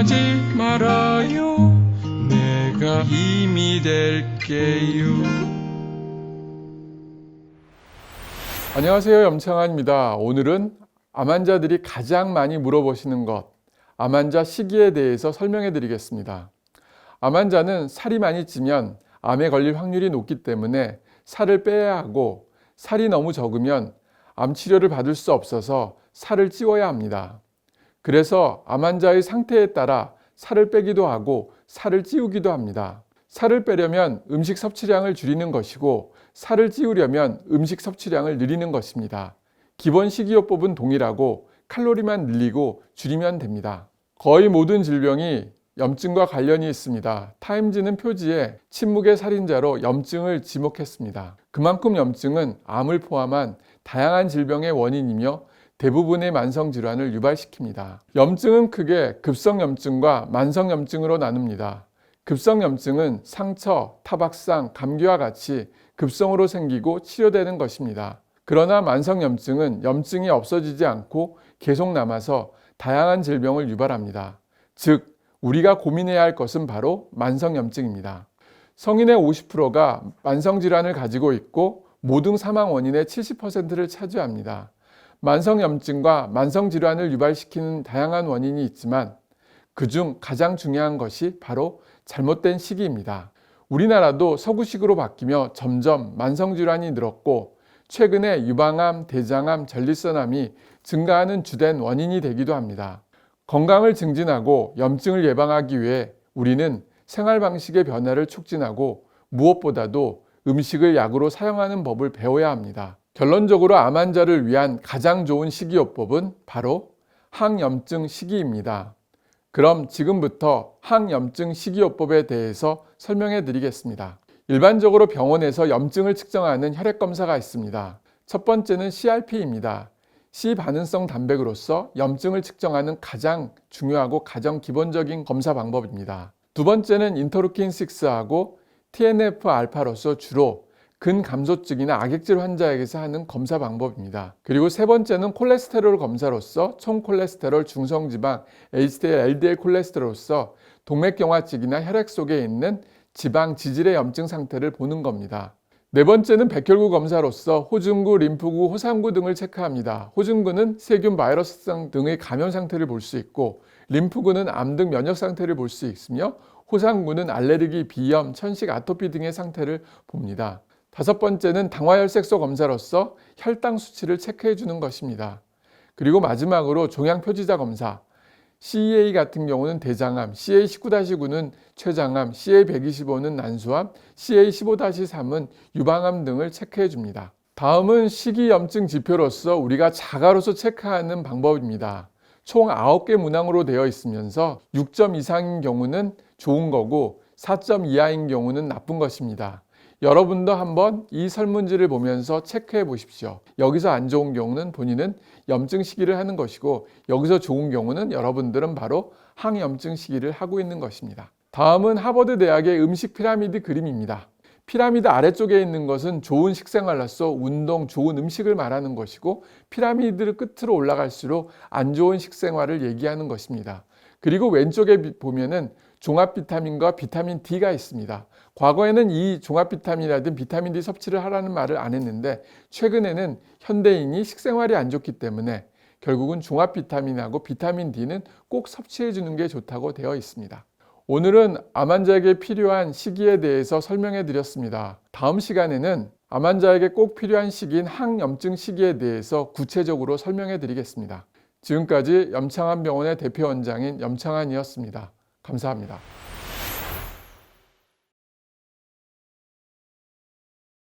걱정하지 말아요. 내가 힘이 될게요. 안녕하세요. 염창환입니다. 오늘은 암 환자들이 가장 많이 물어보시는 것, 암 환자 시기에 대해서 설명해 드리겠습니다. 암 환자는 살이 많이 찌면 암에 걸릴 확률이 높기 때문에 살을 빼야 하고 살이 너무 적으면 암 치료를 받을 수 없어서 살을 찌워야 합니다. 그래서 암 환자의 상태에 따라 살을 빼기도 하고 살을 찌우기도 합니다. 살을 빼려면 음식 섭취량을 줄이는 것이고 살을 찌우려면 음식 섭취량을 늘리는 것입니다. 기본 식이요법은 동일하고 칼로리만 늘리고 줄이면 됩니다. 거의 모든 질병이 염증과 관련이 있습니다. 타임즈는 표지에 침묵의 살인자로 염증을 지목했습니다. 그만큼 염증은 암을 포함한 다양한 질병의 원인이며 대부분의 만성 질환을 유발시킵니다. 염증은 크게 급성 염증과 만성 염증으로 나눕니다. 급성 염증은 상처, 타박상, 감기와 같이 급성으로 생기고 치료되는 것입니다. 그러나 만성 염증은 염증이 없어지지 않고 계속 남아서 다양한 질병을 유발합니다. 즉, 우리가 고민해야 할 것은 바로 만성 염증입니다. 성인의 50%가 만성 질환을 가지고 있고 모든 사망 원인의 70%를 차지합니다. 만성 염증과 만성 질환을 유발시키는 다양한 원인이 있지만 그중 가장 중요한 것이 바로 잘못된 시기입니다. 우리나라도 서구식으로 바뀌며 점점 만성 질환이 늘었고 최근에 유방암, 대장암, 전립선암이 증가하는 주된 원인이 되기도 합니다. 건강을 증진하고 염증을 예방하기 위해 우리는 생활 방식의 변화를 촉진하고 무엇보다도 음식을 약으로 사용하는 법을 배워야 합니다. 결론적으로 암 환자를 위한 가장 좋은 식이요법은 바로 항염증 식이입니다. 그럼 지금부터 항염증 식이요법에 대해서 설명해 드리겠습니다. 일반적으로 병원에서 염증을 측정하는 혈액 검사가 있습니다. 첫 번째는 CRP입니다. C 반응성 단백으로서 염증을 측정하는 가장 중요하고 가장 기본적인 검사 방법입니다. 두 번째는 인터루킨 6하고 TNF 알파로서 주로 근감소증이나 악액질 환자에게서 하는 검사 방법입니다. 그리고 세 번째는 콜레스테롤 검사로서 총 콜레스테롤, 중성지방, HDL, LDL 콜레스테롤로서 동맥경화증이나 혈액 속에 있는 지방 지질의 염증 상태를 보는 겁니다. 네 번째는 백혈구 검사로서 호중구, 림프구, 호상구 등을 체크합니다. 호중구는 세균, 바이러스성 등의 감염 상태를 볼 수 있고 림프구는 암 등 면역 상태를 볼 수 있으며 호상구는 알레르기, 비염, 천식, 아토피 등의 상태를 봅니다. 다섯 번째는 당화혈색소 검사로서 혈당 수치를 체크해 주는 것입니다. 그리고 마지막으로 종양 표지자 검사, CEA 같은 경우는 대장암, CA19-9는 췌장암, CA125는 난수암, CA15-3은 유방암 등을 체크해 줍니다. 다음은 식이염증 지표로서 우리가 자가로서 체크하는 방법입니다. 총 9개 문항으로 되어 있으면서 6점 이상인 경우는 좋은 거고 4점 이하인 경우는 나쁜 것입니다. 여러분도 한번 이 설문지를 보면서 체크해 보십시오. 여기서 안 좋은 경우는 본인은 염증 시기를 하는 것이고 여기서 좋은 경우는 여러분들은 바로 항염증 시기를 하고 있는 것입니다. 다음은 하버드 대학의 음식 피라미드 그림입니다. 피라미드 아래쪽에 있는 것은 좋은 식생활로서 운동, 좋은 음식을 말하는 것이고 피라미드 끝으로 올라갈수록 안 좋은 식생활을 얘기하는 것입니다. 그리고 왼쪽에 보면은 종합 비타민과 비타민 D가 있습니다. 과거에는 이 종합 비타민이라든 비타민 D 섭취를 하라는 말을 안 했는데 최근에는 현대인이 식생활이 안 좋기 때문에 결국은 종합 비타민하고 비타민 D는 꼭 섭취해 주는 게 좋다고 되어 있습니다. 오늘은 암 환자에게 필요한 시기에 대해서 설명해 드렸습니다. 다음 시간에는 암 환자에게 꼭 필요한 시기인 항염증 시기에 대해서 구체적으로 설명해 드리겠습니다. 지금까지 염창한 병원의 대표 원장인 염창한이었습니다. 감사합니다.